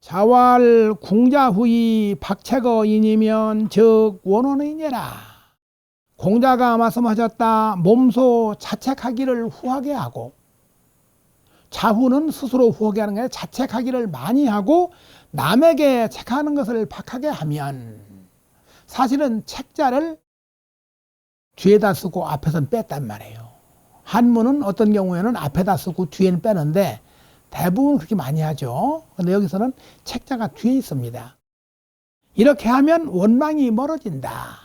자왈 궁자후이 박채거인이면 즉 원원이니라. 공자가 말씀하셨다. 몸소 자책하기를 후하게 하고 자후는 스스로 후하게 하는 게 자책하기를 많이 하고 남에게 책하는 것을 박하게 하면 사실은 책자를 뒤에다 쓰고 앞에선 뺐단 말이에요. 한문은 어떤 경우에는 앞에다 쓰고 뒤에는 빼는데 대부분 그렇게 많이 하죠. 근데 여기서는 책자가 뒤에 있습니다. 이렇게 하면 원망이 멀어진다.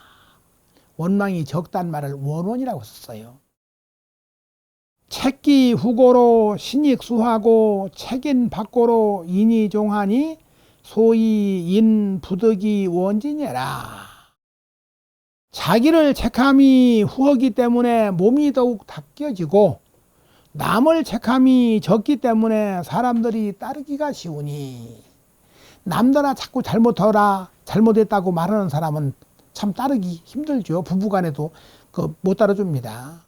원망이 적단 말을 원원이라고 썼어요. 책기 후고로 신익수하고 책인 밖고로 인이종하니 소위 인 부득이 원진이라. 자기를 책함이 후하기 때문에 몸이 더욱 닦여지고 남을 책함이 적기 때문에 사람들이 따르기가 쉬우니 남들아 자꾸 잘못하라 잘못했다고 말하는 사람은 참 따르기 힘들죠. 부부간에도 그 못 따라줍니다.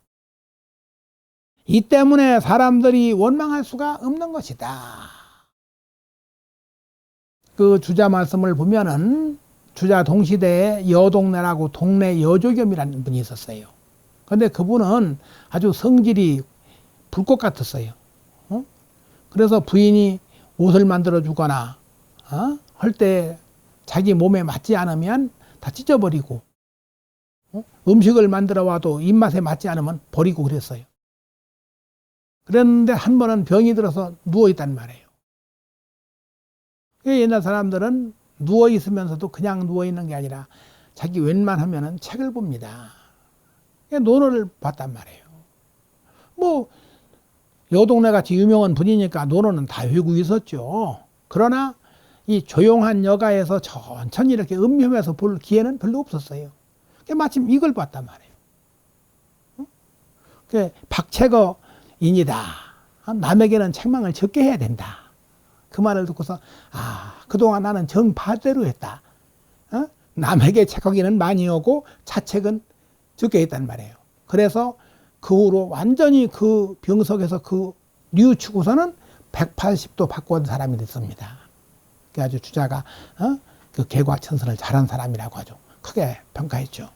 이 때문에 사람들이 원망할 수가 없는 것이다. 그 주자 말씀을 보면은 주자 동시대에 여동네라고 동네 여조겸이라는 분이 있었어요. 근데 그분은 아주 성질이 불꽃 같았어요. 어? 그래서 부인이 옷을 만들어 주거나 어? 할때 자기 몸에 맞지 않으면 다 찢어버리고 어? 음식을 만들어 와도 입맛에 맞지 않으면 버리고 그랬어요. 그랬는데 한 번은 병이 들어서 누워 있단 말이에요. 옛날 사람들은 누워 있으면서도 그냥 누워 있는 게 아니라 자기 웬만하면은 책을 봅니다. 논어를 봤단 말이에요. 뭐 여동네 같이 유명한 분이니까 논어는 다 외고 있었죠. 그러나 이 조용한 여가에서 천천히 이렇게 음혐해서 볼 기회는 별로 없었어요. 마침 이걸 봤단 말이에요. 그 박채거인이다. 남에게는 책망을 적게 해야 된다. 그 말을 듣고서 아 그동안 나는 정반대로 했다. 어? 남에게 책하기는 많이 오고 자책은 적게 했단 말이에요. 그래서 그 후로 완전히 그 병석에서 그 뉘우치고서는 180도 바꾼 사람이 됐습니다. 그 아주 주자가 어? 그 개과천선을 잘한 사람이라고 아주 크게 평가했죠.